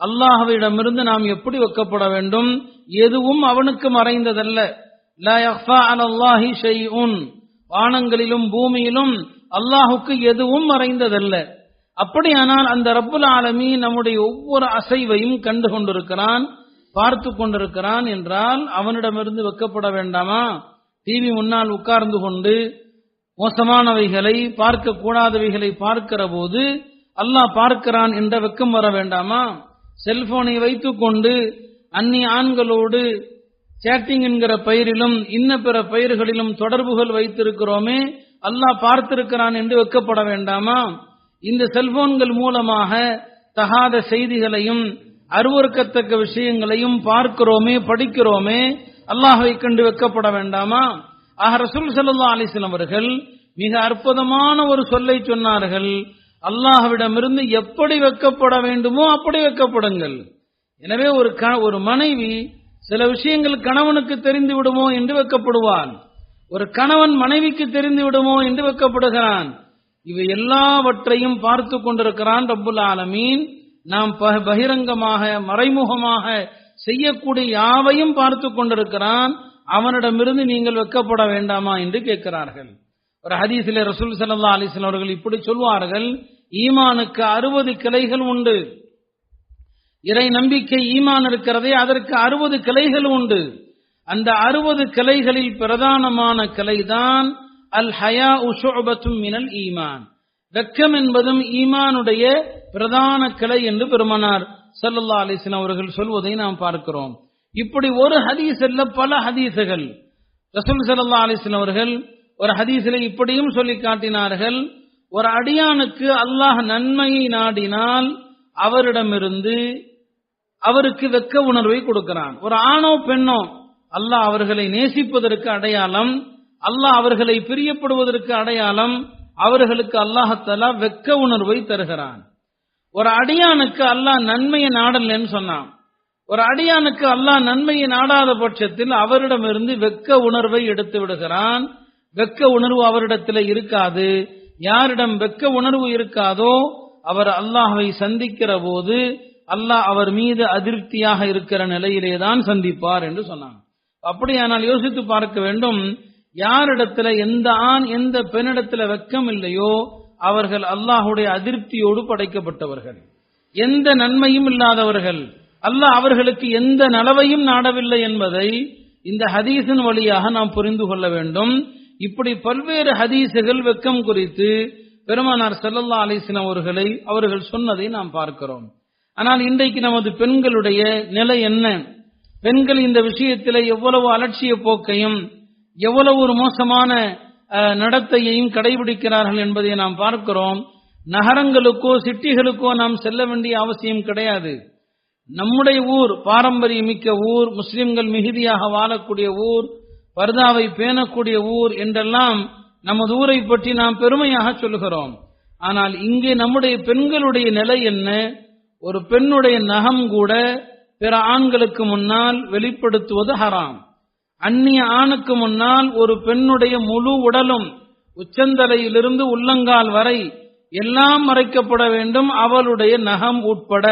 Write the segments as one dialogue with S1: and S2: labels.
S1: அல்லாஹவிடமிருந்து நாம் எப்படி வைக்கப்பட வேண்டும்? எதுவும் அவனுக்கு மறைந்ததல்ல. வானங்களிலும் பூமியிலும் அல்லாஹுக்கு எதுவும் மறைந்ததல்ல. அப்படியானால் அந்த ரப்புல் ஆலமி நம்முடைய ஒவ்வொரு அசைவையும் கண்டு கொண்டிருக்கிறான் பார்த்து கொண்டிருக்கிறான் என்றால் அவனிடமிருந்து வெக்கப்பட வேண்டாமா? டிவி முன்னால் உட்கார்ந்து கொண்டு மோசமானவைகளை பார்க்க கூடாதவைகளை பார்க்கிற போது அல்லாஹ் பார்க்கிறான் என்ற வெக்கம் வர வேண்டாமா? செல்போனை வைத்துக்கொண்டு அந்நிய ஆண்களோடு சேட்டிங் என்கிற பெயரிலும் இன்ன பிற பெயர்களிலும் தொடர்புகள் வைத்திருக்கிறோமே அல்லாஹ் பார்த்திருக்கிறான் என்று வெக்கப்பட வேண்டாமா? இந்த செல்போன்கள் மூலமாக தகாத செய்திகளையும் அருவறுக்கத்தக்க விஷயங்களையும் பார்க்கிறோமே படிக்கிறோமே அல்லாஹை கண்டு வெக்கப்பட வேண்டாமா? ஆக ரசூல் சல்லா அலைஹி அவர்கள் மிக அற்புதமான ஒரு சொல்லை சொன்னார்கள். அல்லாஹ்விடமிருந்து எப்படி வைக்கப்பட வேண்டுமோ அப்படி வைக்கப்படுங்கள். எனவே ஒரு க- ஒரு மனைவி சில விஷயங்கள் கணவனுக்கு தெரிந்து விடுமோ என்று வைக்கப்படுவான். ஒரு கணவன் மனைவிக்கு தெரிந்து விடுமோ என்று வைக்கப்படுகிறான். இவை எல்லாவற்றையும் பார்த்து கொண்டிருக்கிறான் ரப்புல் ஆலமீன். நாம் ப- பகிரங்கமாக மறைமுகமாக செய்யக்கூடிய யாவையும் பார்த்து கொண்டிருக்கிறான். அவனிடமிருந்து நீங்கள் வைக்கப்பட வேண்டாமா என்று கேட்கிறார்கள். ஒரு ஹதீஸில் ரசூல் சல்லா அலிஸ்லாம் அவர்கள் இப்படி சொல்வார்கள் ஈமானுக்கு அறுபது கிளைகள் உண்டு. இறை நம்பிக்கை ஈமான் இருக்கிறதே அதற்கு அறுபது கிளைகள் உண்டு. அந்த அறுபது கிளைகளில் பிரதானமான கிளைதான் அல் ஹயா உஷோபத்தும் மினல் ஈமான். வெக்கம் என்பதும் ஈமானுடைய பிரதான கிளை என்று பெருமனார் சல்லல்லா அலிஸ்லாம் அவர்கள் சொல்வதை நாம் பார்க்கிறோம். இப்படி ஒரு ஹதீஸ் அல்ல பல ஹதீசுகள் ரசூல் சல்லா அலிஸ்லாம் அவர்கள் ஒரு ஹதீஸில் இப்படியும் சொல்லி காட்டினார்கள் ஒரு அடியானுக்கு அல்லாஹ் நன்மையை நாடினால் அவரிடமிருந்து அவருக்கு வெக்க உணர்வை கொடுக்கிறான். ஒரு ஆணோ பெண்ணோ அல்லாஹ் அவர்களை நேசிப்பதற்கு அடையாளம் அல்லாஹ் அவர்களை பிரியப்படுவதற்கு அடையாளம் அவர்களுக்கு அல்லாஹத்தாலா வெக்க உணர்வை தருகிறான். ஒரு அடியானுக்கு அல்லாஹ் நன்மையை நாடலன்னு சொன்னான். ஒரு அடியானுக்கு அல்லாஹ் நன்மையை நாடாத பட்சத்தில் அவரிடமிருந்து வெக்க உணர்வை எடுத்து விடுகிறான். வெக்க உணர்வு அவரிடத்தில் இருக்காது. யாரிடம் வெக்க உணர்வு இருக்காதோ அவர் அல்லாஹை சந்திக்கிற போது அல்லாஹ் அவர் மீது அதிருப்தியாக இருக்கிற நிலையிலே தான் சந்திப்பார் என்று சொன்னாங்க. அப்படியானால் யோசித்து பார்க்க வேண்டும் யாரிடத்துல எந்த ஆண் எந்த பெண்ணிடத்துல வெக்கம் இல்லையோ அவர்கள் அல்லாஹுடைய அதிருப்தியோடு படைக்கப்பட்டவர்கள். எந்த நன்மையும் இல்லாதவர்கள். அல்லாஹ் அவர்களுக்கு எந்த நலவையும் நாடவில்லை என்பதை இந்த ஹதீஸின் வழியாக நாம் புரிந்து கொள்ள வேண்டும். இப்படி பல்வேறு ஹதீஸுகள் வெக்கம் குறித்து பெருமானார் செல்லல்லா அலைஹி அவர்களை அவர்கள் சொன்னதை நாம் பார்க்கிறோம். ஆனால் இன்றைக்கு நமது பெண்களுடைய நிலை என்ன? பெண்கள் இந்த விஷயத்தில் எவ்வளவு அலட்சிய போக்கையும் எவ்வளவு ஒரு மோசமான நடத்தையையும் கடைபிடிக்கிறார்கள் என்பதை நாம் பார்க்கிறோம். நகரங்களுக்கோ சிட்டிகளுக்கோ நாம் செல்ல வேண்டிய அவசியம் கிடையாது. நம்முடைய ஊர் பாரம்பரியமிக்க ஊர் முஸ்லிம்கள் மிகுதியாக வாழக்கூடிய ஊர் பர்தாவை பேணக்கூடிய ஊர் என்றெல்லாம் நமது ஊரை பற்றி நாம் பெருமையாக சொல்லுகிறோம். ஆனால் இங்கே நம்முடைய பெண்களுடைய நிலை என்ன? ஒரு பெண்ணுடைய நகம் கூட பிற ஆண்களுக்கு முன்னால் வெளிப்படுத்துவது ஹராம். அந்நிய ஆணுக்கு முன்னால் ஒரு பெண்ணுடைய முழு உடலும் உச்சந்தலையிலிருந்து உள்ளங்கால் வரை எல்லாம் மறைக்கப்பட வேண்டும் அவளுடைய நகம் உட்பட.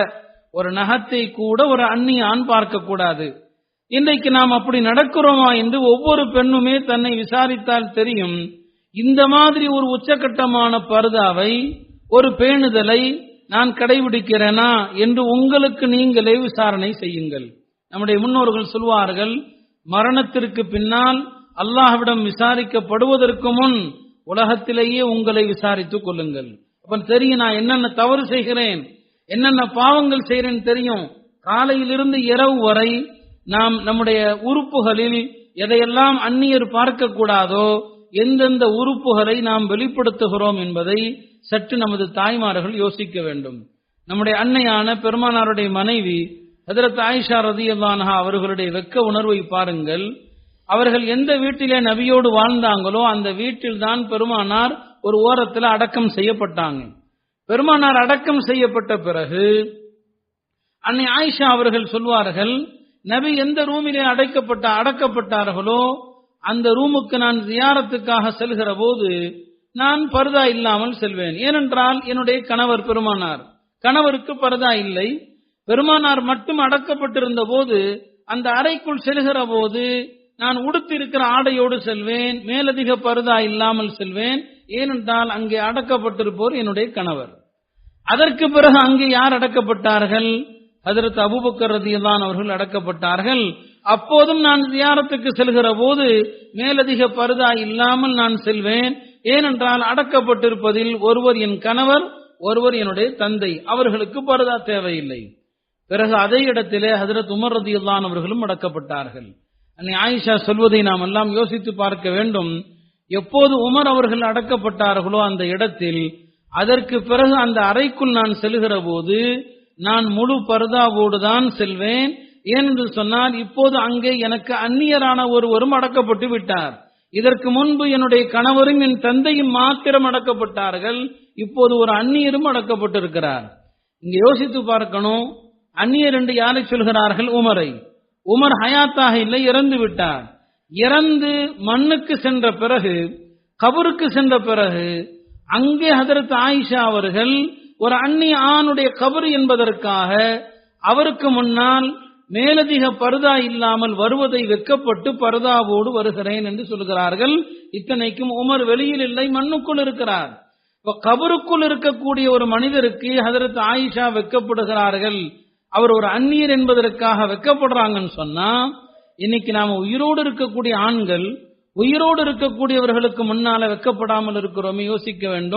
S1: ஒரு நகத்தை கூட ஒரு அந்நிய ஆண் பார்க்கக்கூடாது. இன்றைக்கு நாம் அப்படி நடக்கிறோமா என்று ஒவ்வொரு பெண்ணுமே தன்னை விசாரித்தால் தெரியும். இந்த மாதிரி ஒரு உச்சகட்டமான பருதாவை ஒரு பேணுதலை நான் கடைபிடிக்கிறேனா என்று உங்களுக்கு நீங்களே விசாரணை செய்யுங்கள். நம்முடைய முன்னோர்கள் சொல்வார்கள் மரணத்திற்கு பின்னால் அல்லாஹ்விடம் விசாரிக்கப்படுவதற்கு முன் உலகத்திலேயே உங்களை விசாரித்துக் கொள்ளுங்கள். அப்ப தெரியும் நான் என்னென்ன தவறு செய்கிறேன் என்னென்ன பாவங்கள் செய்கிறேன் தெரியும். காலையிலிருந்து இரவு வரை நாம் நம்முடைய உறுப்புகளில் எதையெல்லாம் அந்நியர் பார்க்க கூடாதோ எந்தெந்த உறுப்புகளை நாம் வெளிப்படுத்துகிறோம் என்பதை சற்று நமது தாய்மார்கள் யோசிக்க வேண்டும். நம்முடைய அன்னையான பெருமானாருடைய மனைவி ஹதரத் ஆயிஷா ரதியல்லான்ஹா அவர்களுடைய வெக்க உணர்வை பாருங்கள். அவர்கள் எந்த வீட்டிலே நபியோடு வாழ்ந்தாங்களோ அந்த வீட்டில் தான் பெருமானார் ஒரு ஓரத்தில் அடக்கம் செய்யப்பட்டாங்க. பெருமானார் அடக்கம் செய்யப்பட்ட பிறகு அன்னை ஆயிஷா அவர்கள் சொல்வார்கள் நபி எந்த ரூமிலே அடைக்கப்பட்ட அடக்கப்பட்டார்களோ அந்த ரூமுக்கு நான் ஜியாரத்துக்காக செல்கிற போது நான் பருதா இல்லாமல் செல்வேன். ஏனென்றால் என்னுடைய கணவர் பெருமானார். கணவருக்கு பருதா இல்லை. பெருமானார் மட்டும் அடக்கப்பட்டிருந்த போது அந்த அறைக்குள் செல்கிற போது நான் உடுத்திருக்கிற ஆடையோடு செல்வேன். மேலதிக பருதா இல்லாமல் செல்வேன். ஏனென்றால் அங்கே அடக்கப்பட்டிருப்போர் என்னுடைய கணவர். அதற்கு பிறகு அங்கே யார் அடக்கப்பட்டார்கள்? அதற்கு அபுபக்கர் ரதியல்லான் அவர்கள் அடக்கப்பட்டார்கள். அப்போதும் நான் தியாரத்துக்கு செல்கிற போது மேலதிக பருதா இல்லாமல் நான் செல்வேன். ஏனென்றால் அடக்கப்பட்டிருப்பதில் ஒருவர் என் கணவர் ஒருவர் என்னுடைய தந்தை. அவர்களுக்கு பருதா தேவையில்லை. பிறகு அதே இடத்திலே ஹசரத் உமர் ரதியுல்லான் அவர்களும் அடக்கப்பட்டார்கள். அன்னை ஆயிஷா சொல்வதை நாம் எல்லாம் யோசித்து பார்க்க வேண்டும். எப்போது உமர் அவர்கள் அடக்கப்பட்டார்களோ அந்த இடத்தில் அதற்கு பிறகு அந்த அறைக்குள் நான் செல்கிற போது நான் முழு பர்தாவோடு தான் செல்வேன் ஏனென்று சொன்னால் இப்போது அங்கே எனக்கு அந்நியரான ஒருவரும் அடக்கப்பட்டு விட்டார். இதற்கு முன்பு என்னுடைய கணவரும் என் தந்தையும் மாத்திரம் அடக்கப்பட்டார்கள். இப்போது ஒரு அந்நியரும் அடக்கப்பட்டிருக்கிறார். இங்க யோசித்து பார்க்கணும். அந்நியர் என்று யாரை சொல்கிறார்கள்? உமரை. உமர் ஹயாத்தாக இல்லை இறந்து விட்டார். இறந்து மண்ணுக்கு சென்ற பிறகு கபருக்கு சென்ற பிறகு அங்கே ஹதரத் ஆயிஷா அவர்கள் ஒரு அந்நிய ஆணுடைய கபரு என்பதற்காக அவருக்கு முன்னால் மேலதிக பருதா இல்லாமல் வருவதை வெக்கப்பட்டு பருதாவோடு வருகிறேன் என்று சொல்கிறார்கள். இத்தனைக்கும் உமர் வெளியில் இல்லை மண்ணுக்குள் இருக்கிறார். இப்ப கபருக்குள் இருக்கக்கூடிய ஒரு மனிதருக்கு ஹதரத் ஆயிஷா வெக்கப்படுகிறார்கள். அவர் ஒரு அந்நியர் என்பதற்காக வெக்கப்படுறாங்கன்னு சொன்னா இன்னைக்கு நாம உயிரோடு இருக்கக்கூடிய ஆண்கள் உயிரோடு இருக்கக்கூடியவர்களுக்கு முன்னால வெக்கப்படாமல் இருக்கிறோமே யோசிக்க வேண்டும்.